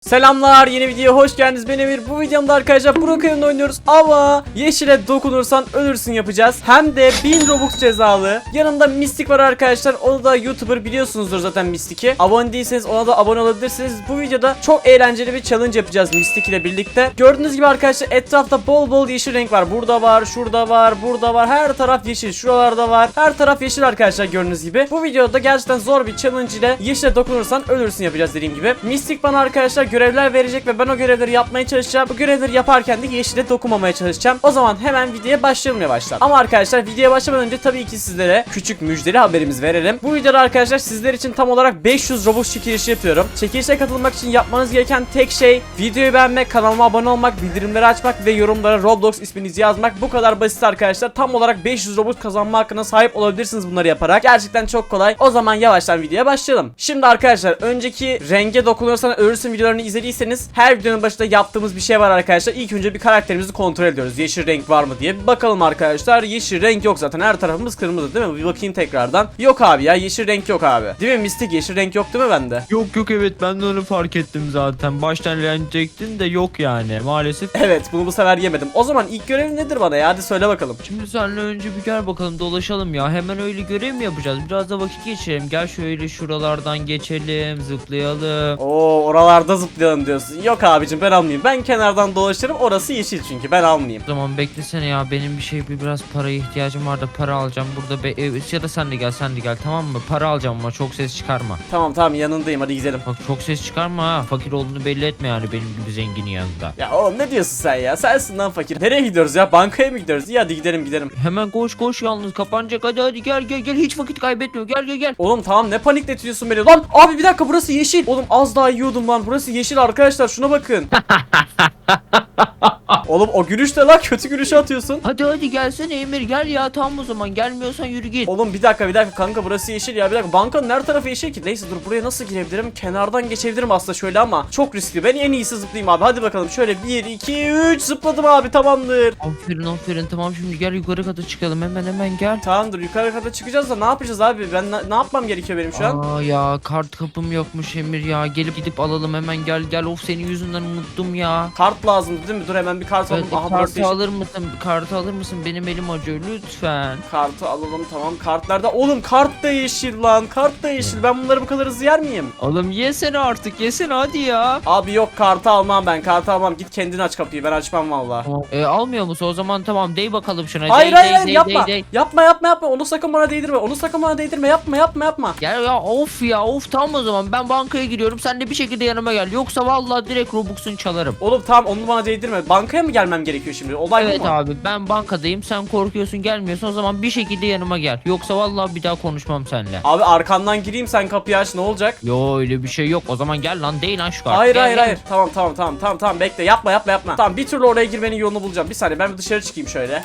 Selamlar yeni videoya hoş geldiniz. Ben Emir. Bu videomda arkadaşlar Brookhaven'da oynuyoruz ama yeşile dokunursan ölürsün yapacağız. Hem de 1000 Robux cezalı. Yanımda Mistik var arkadaşlar. O da YouTuber biliyorsunuzdur zaten Mistik'i abone değilseniz ona da abone olabilirsiniz. Bu videoda çok eğlenceli bir challenge yapacağız Mistik ile birlikte. Gördüğünüz gibi arkadaşlar etrafta bol bol yeşil renk var. Burada var şurada var burada var. Her taraf yeşil şuralarda var. Her taraf yeşil arkadaşlar gördüğünüz gibi. Bu videoda gerçekten zor bir challenge ile yeşile dokunursan ölürsün yapacağız dediğim gibi. Mistik bana arkadaşlar görevler verecek ve ben o görevleri yapmaya çalışacağım. Bu görevleri yaparken de yeşile dokunmamaya çalışacağım. O zaman hemen videoya başlayalım yavaştan. Ama arkadaşlar videoya başlamadan önce tabii ki sizlere küçük müjdeli haberimiz verelim. Bu videoda arkadaşlar sizler için tam olarak 500 Robux çekilişi yapıyorum. Çekilişe katılmak için yapmanız gereken tek şey videoyu beğenmek, kanalıma abone olmak, bildirimleri açmak ve yorumlara Roblox isminizi yazmak. Bu kadar basit arkadaşlar. Tam olarak 500 Robux kazanma hakkına sahip olabilirsiniz bunları yaparak. Gerçekten çok kolay. O zaman yavaştan videoya başlayalım. Şimdi arkadaşlar önceki renge dokunursan ölürsün videolarını izlediyseniz her videonun başında yaptığımız bir şey var arkadaşlar. İlk önce bir karakterimizi kontrol ediyoruz. Yeşil renk var mı diye. Bir bakalım arkadaşlar. Yeşil renk yok zaten. Her tarafımız kırmızı değil mi? Bir bakayım tekrardan. Yok abi ya yeşil renk yok abi. Değil mi Mistik? Yeşil renk yok değil mi bende? Yok yok evet ben de onu fark ettim zaten. Baştan eğlenecektin de yok yani maalesef. Evet bunu bu sefer yemedim. O zaman ilk görev nedir bana ya? Hadi söyle bakalım. Şimdi seninle önce bir gel bakalım dolaşalım ya. Hemen öyle görev mi yapacağız? Biraz da vakit geçirelim. Gel şöyle şuralardan geçelim, zıplayalım. Oo oralarda zıplayalım diyorsun. Yok abicim ben almayayım. Ben kenardan dolaşırım. Orası yeşil çünkü. Ben almayayım. O zaman beklesene ya benim bir şey bir biraz paraya ihtiyacım var da para alacağım burada be e, ya da sen de gel sen de gel tamam mı para alacağım ama çok ses çıkarma Tamam tamam yanındayım. Hadi gidelim. bak çok ses çıkarma ha fakir olduğunu belli etme yani benim gibi zenginin yanında Ya oğlum ne diyorsun sen ya? Sensin lan fakir. Nereye gidiyoruz ya? Bankaya mı gidiyoruz? İyi hadi gidelim gidelim. hemen koş koş yalnız kapanacak hadi hadi gel gel gel hiç vakit kaybetmiyor gel gel gel Oğlum tamam ne panikletiyorsun beni lan abi bir dakika burası yeşil oğlum az daha yiyordum lan burası yeşil arkadaşlar şuna bakın Oğlum o gülüş de lan? Kötü gülüşü atıyorsun. Hadi hadi gelsene Emir gel ya tamam o zaman. Gelmiyorsan yürü git. Oğlum bir dakika bir dakika kanka burası yeşil ya bir dakika. Bankanın her tarafı yeşil ki. Neyse dur buraya nasıl girebilirim? Kenardan geçebilirim aslında şöyle ama çok riskli. Ben en iyisi zıplayayım abi. Hadi bakalım şöyle 1 2 3 zıpladım abi tamamdır. Aferin aferin. Tamam şimdi gel yukarı kata çıkalım. Hemen hemen gel. Tamamdır yukarı kata çıkacağız da ne yapacağız abi? Ben ne yapmam gerekiyor benim şu an? Aa ya kart kapım yokmuş Emir ya. Gelip gidip alalım. Hemen gel gel. Of senin yüzünden unuttum ya. Kart lazım değil mi? Dur hemen bir kart Evet, aha kartı yeşil alır mısın? Kartı alır mısın? Benim elim acıyor lütfen. Kartı alalım tamam kartlarda oğlum kart da yeşil lan kart da yeşil ben bunları bu kadar hızlı yer miyim? Oğlum yesene artık yesene hadi ya. Abi yok kartı almam ben kartı almam git kendin aç kapıyı ben açmam valla. E, almıyor musun? O zaman tamam dey bakalım şuna. Hayır dey, hayır dey, hayır dey, yapma. dey, dey. Yapma yapma yapma onu sakın bana değdirme onu sakın bana değdirme yapma yapma yapma. Gel ya of ya of tamam o zaman ben bankaya gidiyorum sen de bir şekilde yanıma gel yoksa vallahi direkt Robux'un çalarım. Oğlum tamam onu bana değdirme bankaya mı gelmem gerekiyor şimdi olay Evet bu mu? abi ben bankadayım sen korkuyorsun gelmiyorsun o zaman bir şekilde yanıma gel. Yoksa vallahi bir daha konuşmam seninle. Abi arkandan gireyim sen kapıyı aç ne olacak? Yo öyle bir şey yok o zaman gel lan değil lan şu kartı. Hayır Gel, hayır gel. hayır tamam tamam tamam tamam tamam bekle yapma yapma yapma. Tamam bir türlü oraya girmenin yolunu bulacağım bir saniye ben bir dışarı çıkayım şöyle.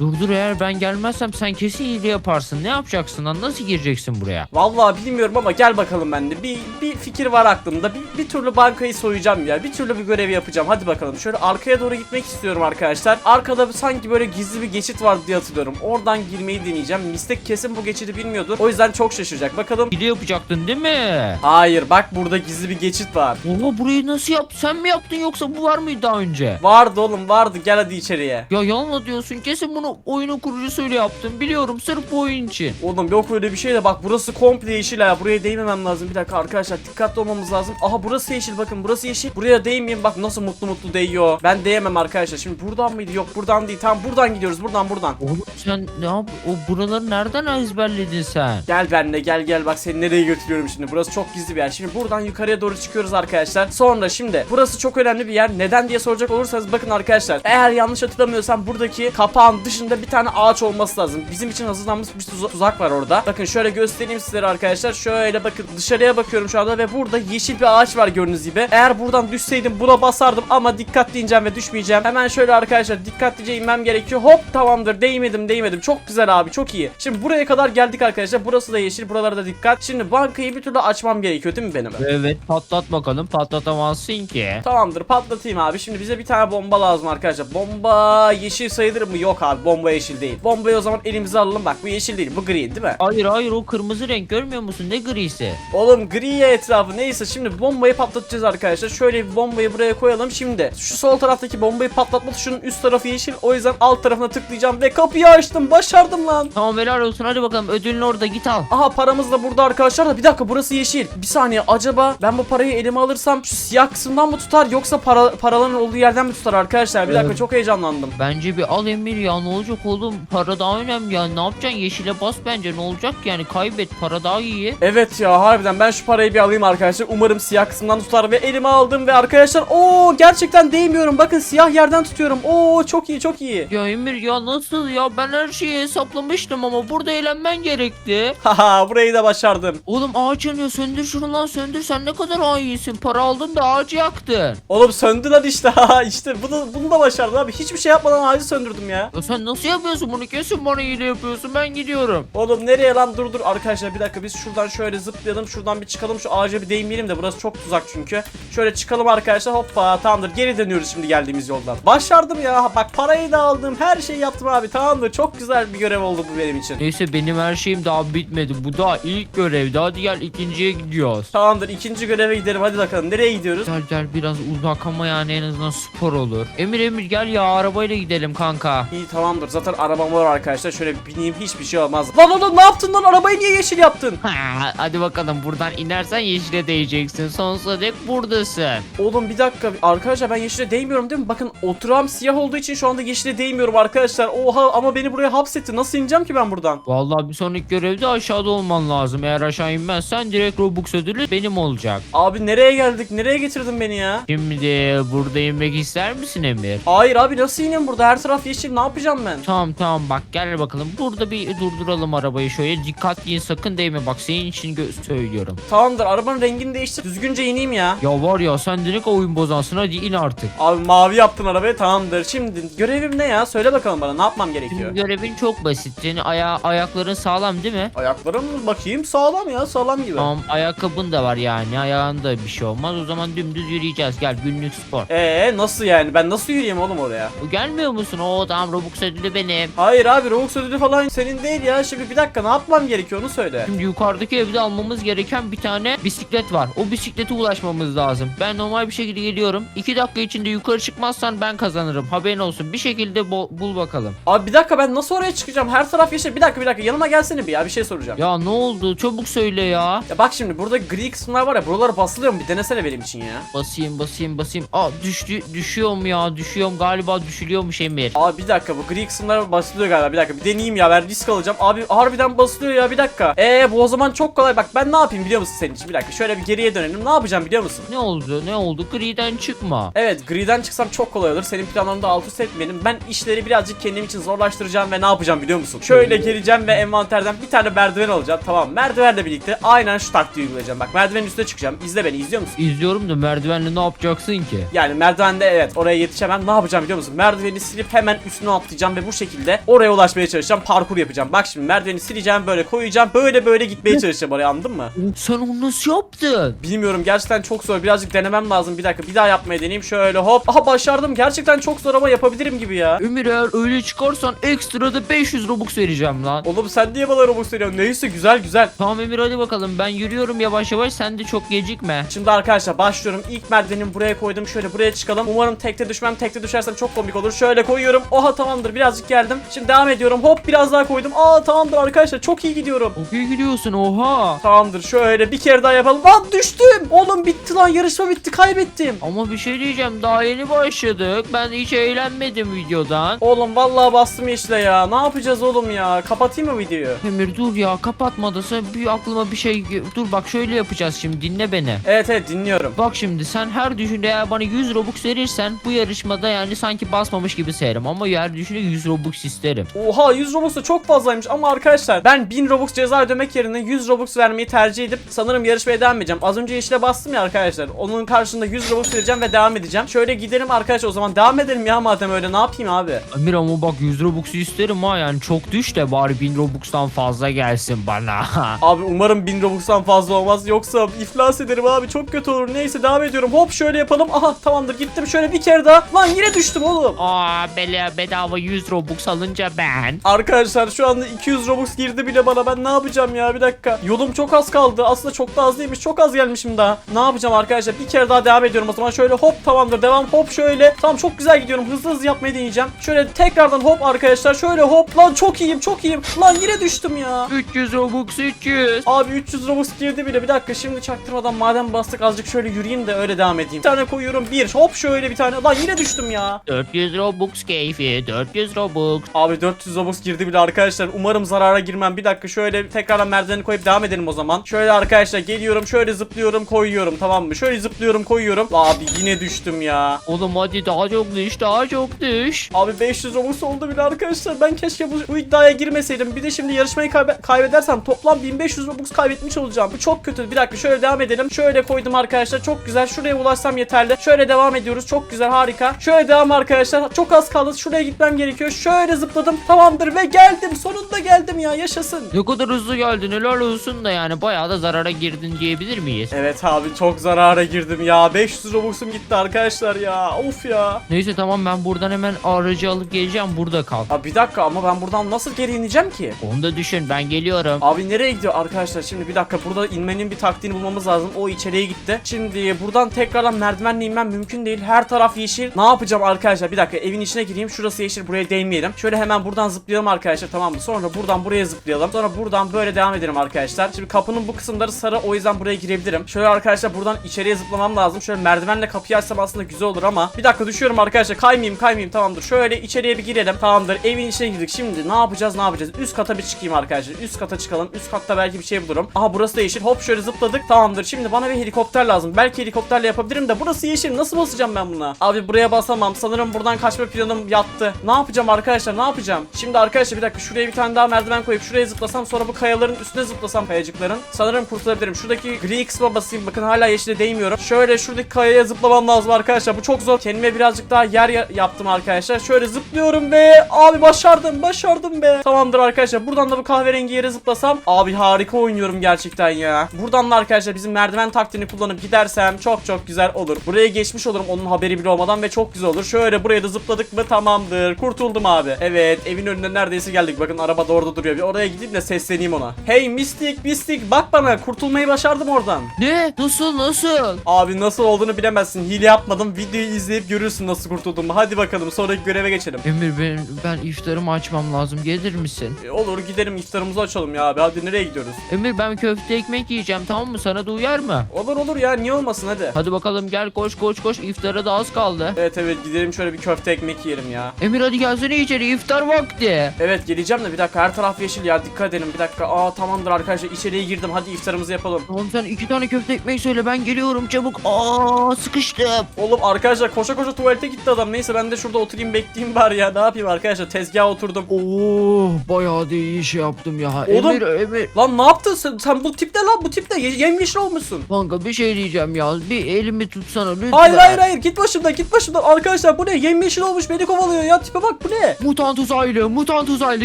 Dur dur eğer ben gelmezsem sen kesin hile yaparsın. Ne yapacaksın lan nasıl gireceksin buraya? Vallahi bilmiyorum ama gel bakalım bende. Bir bir fikir var aklımda. Bir, bir türlü bankayı soyacağım ya. Bir türlü bir görev yapacağım. Hadi bakalım. Şöyle arkaya doğru gitmek istiyorum arkadaşlar. Arkada sanki böyle gizli bir geçit var diye hatırlıyorum. Oradan girmeyi deneyeceğim. Mistek kesin bu geçidi bilmiyordur. O yüzden çok şaşıracak. Bakalım. Hile yapacaktın değil mi? Hayır bak burada gizli bir geçit var. Oha burayı nasıl yaptın? Sen mi yaptın yoksa bu var mıydı daha önce? Vardı oğlum vardı. Gel hadi içeriye. Ya yalan diyorsun kesin bunu oyunun kurucusuyla yaptın biliyorum sırf bu oyun için. Oğlum yok öyle bir şey de bak burası komple yeşil ha. Buraya değmemem lazım. Bir dakika arkadaşlar dikkatli olmamız lazım. Aha burası yeşil bakın burası yeşil. Buraya değmeyeyim bak nasıl mutlu mutlu değiyor. Ben değemem arkadaşlar. Şimdi buradan mıydı? Yok buradan değil. Tamam buradan gidiyoruz. Buradan buradan. Oğlum sen ne yap? O buraları nereden ezberledin sen? Gel benimle gel gel bak seni nereye götürüyorum şimdi. Burası çok gizli bir yer. Şimdi buradan yukarıya doğru çıkıyoruz arkadaşlar. Sonra şimdi burası çok önemli bir yer. Neden diye soracak olursanız bakın arkadaşlar. Eğer yanlış hatırlamıyorsam buradaki kapağın dışında bir tane ağaç olması lazım. Bizim için hazırlanmış bir tuza- tuzak var orada. Bakın şöyle göstereyim sizlere arkadaşlar. Şöyle bakın dışarıya bakıyorum şu anda ve burada yeşil bir ağaç var gördüğünüz gibi. Eğer buradan düşseydim buna basardım ama dikkatli ineceğim ve düşmeyeceğim. Hemen şöyle arkadaşlar dikkatlice inmem gerekiyor. Hop tamamdır değmedim değmedim. Çok güzel abi çok iyi. Şimdi buraya kadar geldik arkadaşlar. Burası da yeşil. Buralara da dikkat. Şimdi bankayı bir türlü açmam gerekiyor değil mi benim? Evet patlat bakalım patlatamazsın ki. Tamamdır patlatayım abi. Şimdi bize bir tane bomba lazım arkadaşlar. Bomba yeşil sayılır mı? Yok abi. Bomba yeşil değil. Bombayı o zaman elimize alalım bak bu yeşil değil bu gri değil mi? Hayır hayır o kırmızı renk görmüyor musun? Ne grisi? Oğlum gri ya etrafı neyse şimdi bombayı patlatacağız arkadaşlar. Şöyle bir bombayı buraya koyalım şimdi. Şu sol taraftaki bombayı patlatma tuşunun üst tarafı yeşil. O yüzden alt tarafına tıklayacağım ve kapıyı açtım. Başardım lan. Tamam helal olsun hadi bakalım ödülün orada git al. Aha paramız da burada arkadaşlar da bir dakika burası yeşil. Bir saniye acaba ben bu parayı elime alırsam şu siyah kısımdan mı tutar yoksa para, paraların olduğu yerden mi tutar arkadaşlar? Bir dakika Evet. çok heyecanlandım. Bence bir al Emir ya ne olacak oğlum para daha önemli ya ne yapacaksın yeşile bas bence ne olacak yani kaybet para daha iyi. Evet ya harbiden ben şu parayı bir alayım arkadaşlar. Umarım siyah kısımdan tutar ve elime aldım ve arkadaşlar o gerçekten değmiyorum. Bakın siyah yerden tutuyorum. Oo çok iyi çok iyi. Ya Emir ya nasıl ya ben her şeyi hesaplamıştım ama burada eğlenmen gerekti. Haha burayı da başardım. Oğlum ağaç yanıyor söndür şunu lan söndür sen ne kadar daha iyisin para aldın da ağacı yaktın. Oğlum söndü lan işte. İşte bunu, bunu da başardım abi. Hiçbir şey yapmadan ağacı söndürdüm ya. Ya sen nasıl yapıyorsun bunu? Kesin bana iyiliği yapıyorsun. Ben gidiyorum. Oğlum nereye lan? Dur dur. Arkadaşlar bir dakika. Biz şuradan şöyle zıplayalım. Şuradan bir çıkalım. Şu ağaca bir değmeyelim de burası çok tuzak çünkü. Şöyle çıkalım arkadaşlar. Hoppa tamamdır. Geri dönüyoruz şimdi geldiğimiz yoldan. Başardım ya. Bak parayı da aldım. Her şeyi yaptım abi. Tamamdır. Çok güzel bir görev oldu bu benim için. Neyse benim her şeyim daha bitmedi. Bu daha ilk görevdi hadi gel ikinciye gidiyoruz. Tamamdır. İkinci göreve gidelim. Hadi bakalım. Nereye gidiyoruz? Gel gel. Biraz uzak ama yani en azından spor olur. Emir Emir gel ya. Arabayla gidelim kanka. İyi tamamdır zaten arabam var arkadaşlar şöyle bineyim hiçbir şey olmaz. Lan oğlum ne yaptın lan arabayı niye yeşil yaptın? Ha, hadi bakalım buradan inersen yeşile değeceksin. Sonsuza dek buradasın. Oğlum bir dakika arkadaşlar ben yeşile değmiyorum değil mi? Bakın oturağım siyah olduğu için şu anda yeşile değmiyorum arkadaşlar. Oha ama beni buraya hapsetti. Nasıl ineceğim ki ben buradan? Vallahi bir sonraki görevde aşağıda olman lazım. Eğer aşağı inmezsen direkt Robux ödülü benim olacak. Abi nereye geldik? Nereye getirdin beni ya? Şimdi burada inmek ister misin Emir? Hayır abi nasıl ineyim burada? Her taraf yeşil. Ne yapacağım ben? Tamam tamam bak gel bakalım. Burada bir durduralım arabayı şöyle. Dikkatli in sakın değme bak senin için söylüyorum. Tamamdır arabanın rengini değiştir. Düzgünce ineyim ya. Ya var ya sen direkt oyun bozansın hadi in artık. Abi mavi yaptın arabayı tamamdır. Şimdi görevim ne ya? Söyle bakalım bana ne yapmam gerekiyor? Şimdi görevin çok basit. Senin aya ayakların sağlam değil mi? Ayaklarım bakayım sağlam ya sağlam gibi. Tamam ayakkabın da var yani ayağında bir şey olmaz o zaman dümdüz yürüyeceğiz gel günlük spor. Ee nasıl yani? Ben nasıl yürüyeyim oğlum oraya? Gelmiyor musun? O tamam Robux ödülü benim. Hayır abi Robux ödülü falan senin değil ya. Şimdi bir dakika ne yapmam gerekiyor onu söyle. Şimdi yukarıdaki evde almamız gereken bir tane bisiklet var. O bisiklete ulaşmamız lazım. Ben normal bir şekilde geliyorum. 2 dakika içinde yukarı çıkmazsan ben kazanırım. Haberin olsun. Bir şekilde bul bakalım. Abi bir dakika ben nasıl oraya çıkacağım? Her taraf yeşil. Bir dakika bir dakika yanıma gelsene bir ya bir şey soracağım. Ya ne oldu? Çabuk söyle ya. Ya bak şimdi burada gri kısımlar var ya buralara basılıyor mu? Bir denesene benim için ya. Basayım basayım basayım. Aa düştü düşüyorum ya. Düşüyorum galiba düşülüyormuş Emir. Abi bir dakika bu gri kısımlar basılıyor galiba. Bir dakika bir deneyeyim ya ben risk alacağım. Abi harbiden basılıyor ya bir dakika. Eee bu o zaman çok kolay. Bak ben ne yapayım biliyor musun senin için? Bir dakika şöyle bir geriye dönelim. Ne yapacağım biliyor musun? Ne oldu? Ne oldu? Griden çıkma. Evet griden çıksam çok kolay olur. Senin planlarını da alt üst etmeyelim. Ben işleri birazcık kendim için zorlaştıracağım ve ne yapacağım biliyor musun? Şöyle geleceğim ve envanterden bir tane merdiven alacağım. Tamam merdivenle birlikte aynen şu taktiği uygulayacağım. Bak merdivenin üstüne çıkacağım. İzle beni izliyor musun? İzliyorum da merdivenle ne yapacaksın ki? Yani merdivende evet oraya yetişemem. Ne yapacağım biliyor musun? Merdiveni silip hemen üstüne atlayacağım ve bu şekilde oraya ulaşmaya çalışacağım. Parkur yapacağım. Bak şimdi merdiveni sileceğim böyle koyacağım. Böyle böyle gitmeye çalışacağım oraya anladın mı? Sen onu nasıl yaptın? Bilmiyorum gerçekten çok zor. Birazcık denemem lazım. Bir dakika bir daha yapmaya deneyeyim. Şöyle hop. Aha başardım. Gerçekten çok zor ama yapabilirim gibi ya. Emir eğer öyle çıkarsan ekstra da 500 Robux vereceğim lan. Oğlum sen niye bana Robux veriyorsun? Neyse güzel güzel. Tamam Emir hadi bakalım ben yürüyorum yavaş yavaş sen de çok gecikme. Şimdi arkadaşlar başlıyorum. İlk merdivenimi buraya koydum. Şöyle buraya çıkalım. Umarım tekte düşmem. Tekte düşersem çok komik olur. Şöyle koyuyorum. Oha tamamdır. Birazcık geldim. Şimdi devam ediyorum. Hop biraz daha koydum. Aa tamamdır arkadaşlar. Çok iyi gidiyorum. Çok iyi gidiyorsun oha. Tamamdır. Şöyle bir kere daha yapalım. Lan düştüm. Oğlum bitti lan. Yarışma bitti. Kaybettim. Ama bir şey diyeceğim daha yeni başladık. Ben hiç eğlenmedim videodan. Oğlum vallahi bastım yeşile ya. Ne yapacağız oğlum ya? Kapatayım mı videoyu? Emir dur ya kapatma da sen bir aklıma bir şey dur bak şöyle yapacağız şimdi dinle beni. Evet evet dinliyorum. Bak şimdi sen her düşünde eğer bana 100 Robux verirsen bu yarışmada yani sanki basmamış gibi sayarım ama her düşünde 100 Robux isterim. Oha 100 Robux da çok fazlaymış ama arkadaşlar ben 1000 Robux ceza ödemek yerine 100 Robux vermeyi tercih edip sanırım yarışmaya devam edeceğim. Az önce yeşile bastım ya arkadaşlar. Onun karşında 100 Robux vereceğim ve devam edeceğim. Şöyle gidelim arkadaşlar o zaman devam edelim ya madem öyle ne yapayım abi? Emir ama bak 100 Robux'u isterim ha yani çok düş de bari 1000 Robux'tan fazla gelsin bana. Abi umarım 1000 Robux'tan fazla olmaz yoksa iflas ederim abi çok kötü olur. Neyse devam ediyorum. Hop şöyle yapalım. Aha tamamdır gittim şöyle bir kere daha. Lan yine düştüm oğlum. Aa bele bedava 100 Robux alınca ben. Arkadaşlar şu anda 200 Robux girdi bile bana ben ne yapacağım ya bir dakika. Yolum çok az kaldı aslında çok da az değilmiş çok az gelmişim daha. Ne yapacağım arkadaşlar bir kere daha devam ediyorum o zaman şöyle hop tamamdır devam hop şöyle. Tamam çok güzel gidiyorum hızlı hızlı yapmayı deneyeceğim. Şöyle tekrardan hop arkadaşlar şöyle hop lan çok iyiyim çok iyiyim. Lan yine düştüm ya. 300 Robux 300. Abi 300 Robux girdi bile bir dakika şimdi çaktırmadan madem bastık azıcık şöyle yürüyeyim de öyle devam edeyim. Bir tane koyuyorum bir hop şöyle bir tane lan yine düştüm ya. 400 Robux keyfi 400 Robux. Abi 400 Robux girdi bile arkadaşlar. Umarım zarara girmem. Bir dakika şöyle tekrardan merdiveni koyup devam edelim o zaman. Şöyle arkadaşlar geliyorum şöyle zıplıyorum koyuyorum tamam mı? Şöyle zıplıyorum koyuyorum. Abi yine düştüm ya. Oğlum hadi daha çok düş daha çok düş. Abi 500 Robux oldu bile arkadaşlar. Ben keşke bu, bu iddiaya girmeseydim. Bir de şimdi yarışmayı kaybe- kaybedersem toplam 1500 Robux kaybetmiş olacağım. Bu çok kötü. Bir dakika şöyle devam edelim. Şöyle koydum arkadaşlar. Çok güzel. Şuraya ulaşsam yeterli. Şöyle devam ediyoruz. Çok güzel harika. Şöyle devam arkadaşlar. Çok az kaldı. Şuraya gitmem gerekiyor. Şöyle zıpladım. Tamamdır ve geldim. Sonunda geldim ya. Yaşasın. Ne kadar hızlı geldin helal olsun da yani bayağı da zarara girdin diyebilir miyiz? Evet abi çok zarara girdim ya. 500 Robux'um gitti arkadaşlar ya. Of ya. Neyse tamam ben buradan hemen aracı alıp geleceğim burada kal. Abi bir dakika ama ben buradan nasıl geri ineceğim ki? Onu da düşün ben geliyorum. Abi nereye gidiyor arkadaşlar? Şimdi bir dakika burada inmenin bir taktiğini bulmamız lazım. O içeriye gitti. Şimdi buradan tekrardan merdivenle inmem mümkün değil. Her taraf yeşil. Ne yapacağım arkadaşlar? Bir dakika evin içine gireyim. Şurası yeşil. Buraya değmeyelim. Şöyle hemen buradan zıplayalım arkadaşlar tamam mı? Sonra buradan buraya zıplayalım. Sonra buradan böyle devam edelim arkadaşlar. Şimdi kapının bu kısımları sarı o yüzden buraya girebilirim. Şöyle arkadaşlar buradan içeriye zıplamam lazım. Şöyle merdivenle kapıyı açsam aslında güzel olur ama bir dakika düşüyorum arkadaşlar. Kaymayayım kaymayayım tamamdır. Şöyle içeriye bir girelim. Tamamdır. Evin içine girdik. Şimdi ne yapacağız? Ne yapacağız? Üst kata bir çıkayım arkadaşlar. Üst kata çıkalım. Üst katta belki bir şey bulurum. Aha burası da yeşil. Hop şöyle zıpladık. Tamamdır. Şimdi bana bir helikopter lazım. Belki helikopterle yapabilirim de burası yeşil. Nasıl basacağım ben buna? Abi buraya basamam. Sanırım buradan kaçma planım yattı. Ne yapacağım arkadaşlar? Ne yapacağım? Şimdi arkadaşlar bir dakika şuraya bir tane daha merdiven koyup şuraya zıplasam sonra bu kayaların üstüne zıplasam kayacıkların. Sanırım kurtulabilirim. Şuradaki gri kısma basayım. Bakın hala yeşile değmiyorum. Şöyle şuradaki kayaya zıplamam lazım arkadaşlar. Bu çok zor. Kendime birazcık daha yer ya- yaptım arkadaşlar. Şöyle zıplıyorum ve abi başardım. Başardım be. Tamamdır arkadaşlar. Buradan da bu kahverengi yere zıplasam. Abi harika oynuyorum gerçekten ya. Buradan da arkadaşlar bizim merdiven taktiğini kullanıp gidersem çok çok güzel olur. Buraya geçmiş olurum onun haberi bile olmadan ve çok güzel olur. Şöyle buraya da zıpladık mı tamamdır. Kurtuldum abi. Evet evin önüne neredeyse geldik. Bakın araba da orada duruyor. Bir oraya gideyim de sesleneyim ona. Hey Mistik Mistik bak bana kurtulmayı başardım oradan. Ne? Nasıl nasıl? Abi nasıl olduğunu bilemezsin. Hile yapmadım. Videoyu izleyip görürsün nasıl kurtulduğumu. Hadi bakalım sonraki göreve geçelim. Emir ben, ben iftarımı açmam lazım gelir misin? E, olur gidelim iftarımızı açalım ya abi. Hadi nereye gidiyoruz? Emir ben köfte ekmek yiyeceğim tamam mı sana da uyar mı? Olur olur ya niye olmasın hadi. Hadi bakalım gel koş koş koş iftara da az kaldı. Evet evet gidelim şöyle bir köfte ekmek yiyelim ya. Emir hadi gelsene içeri iftar vakti. Evet geleceğim de bir dakika her taraf yeşil ya dikkat edelim bir dakika. Aa tamamdır arkadaşlar içeriye girdim hadi iftarımızı yapalım. Oğlum sen iki tane köfte ekmek söyle ben geliyorum çabuk. Aa sıkıştım. Oğlum arkadaşlar koşa koşa tuvalete gitti adam. Neyse ben de şurada oturayım bekleyeyim bari ya. Ne yapayım arkadaşlar tezgaha oturdum. Oo bayağı da iyi iş yaptım ya. Oğlum. Emir Emir. Lan ne yaptın sen? Sen bu tipte lan bu tipte ye- yemyeşil olmuşsun. Kanka bir şey diyeceğim ya. Bir elimi tutsana lütfen. Hayır hayır hayır git başımdan git başımdan. Arkadaşlar bu ne? Yemyeşil olmuş beni kovalıyor ya. Tipe bak bu ne? Mutant uzaylı, mutant uzaylı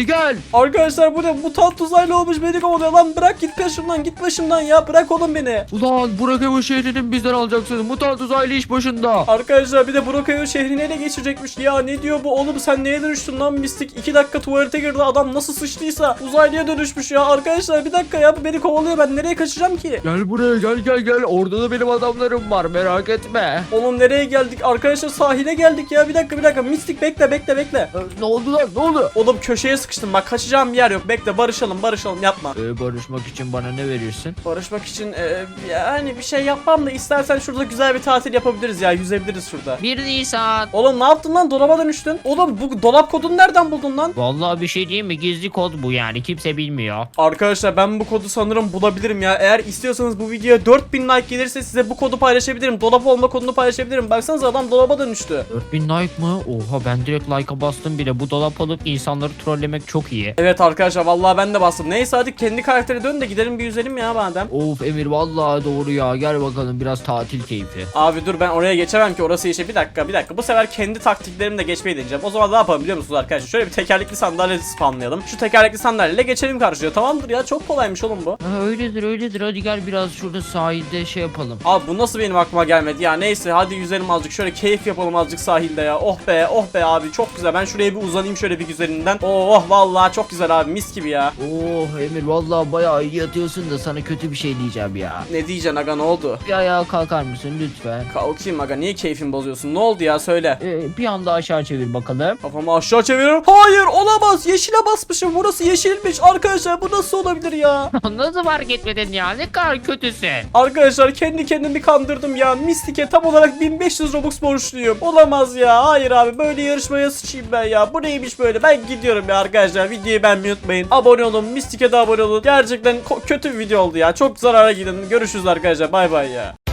gel. Arkadaşlar bu ne? Mutant uzaylı olmuş beni kovalıyor. Lan bırak git başımdan git başımdan ya. Bırak oğlum beni. Ulan Burak Evo şehrini bizden alacaksın. Mutant uzaylı iş başında. Arkadaşlar bir de Brokayo şehrini ele geçirecekmiş. Ya ne diyor bu oğlum sen neye dönüştün lan mistik? 2 dakika tuvalete girdi adam nasıl sıçtıysa uzaylıya dönüşmüş ya. Arkadaşlar bir dakika ya bu beni kovalıyor ben nereye kaçacağım ki? Gel buraya gel gel gel. Orada da benim adamlarım var merak etme. Oğlum nereye geldik? Arkadaşlar sahile geldik ya. Bir dakika bir dakika. Mistik bekle bekle bekle. Ee, ne oldu lan ne oldu? Oğlum köşeye sıkıştım. Bak kaçacağım bir yer yok. Bekle barışalım barışalım yapma. Ee, barışmak için bana ne verirsin? Barışmak için e, yani bir şey yapmam da istersen şurada güzel bir tatil yapabiliriz ya. Yüzebiliriz şurada. 1 Nisan. Oğlum ne yaptın lan? Dolaba dönüştün. Oğlum bu dolap kodunu nereden buldun lan? Vallahi bir şey diyeyim mi? Gizli kod bu yani. Kimse bilmiyor. Arkadaşlar ben bu kodu sanırım bulabilirim ya. Eğer istiyorsanız bu videoya 4000 like gelirse size bu kodu paylaşabilirim. Dolap olma kodunu paylaşabilirim. Baksanıza adam dolaba dönüştü. 4000 like mı? Oha ben direkt like'a bastım bile. Bu dolap alıp insanları trollemek çok iyi. Evet arkadaşlar vallahi ben de bastım. Neyse hadi kendi karaktere dön de gidelim bir yüzelim ya madem. Of Emir vallahi doğru ya. Gel bakalım biraz tatil keyfi. Abi dur ben oraya geçemem ki orası işe bir dakika bir dakika bu sefer kendi taktiklerimle geçmeyi deneyeceğim. O zaman ne yapalım biliyor musunuz arkadaşlar? Şöyle bir tekerlekli sandalye spamlayalım. Şu tekerlekli sandalyeyle geçelim karşıya. Tamamdır ya çok kolaymış oğlum bu. Ha, öyledir öyledir. Hadi gel biraz şurada sahilde şey yapalım. Abi bu nasıl benim aklıma gelmedi ya neyse hadi yüzelim azıcık şöyle keyif yapalım azıcık sahilde ya. Oh be oh be abi çok güzel Ben şuraya bir uzanayım şöyle bir güzelinden. Oh vallahi çok güzel abi mis gibi ya. Oh Emir vallahi bayağı iyi yatıyorsun da sana kötü bir şey diyeceğim ya. Ne diyeceksin aga ne oldu? Bir ayağa kalkar mısın lütfen? Kalkayım aga niye keyfin bozuyorsun? Ne oldu ya söyle. Ee, bir anda aşağı çevir bakalım. Kafamı aşağı çeviriyorum. Hayır olamaz. Yeşile basmışım. Burası yeşilmiş. Arkadaşlar bu nasıl olabilir ya? Nasıl fark etmedin ya ne kadar kötüsün. Arkadaşlar kendi kendimi kandırdım ya. Mystic'e tam olarak 1500 Robux borçluyum. Olamaz ya. Hayır abi böyle yarışmaya sıçayım ben ya. Bu neymiş böyle? Ben gidiyorum ya arkadaşlar. Videoyu beğenmeyi unutmayın. Abone olun. Mystic'e de abone olun. Gerçekten kötü bir video oldu ya. Çok zarara gidin. Görüşürüz arkadaşlar. Bay bay ya.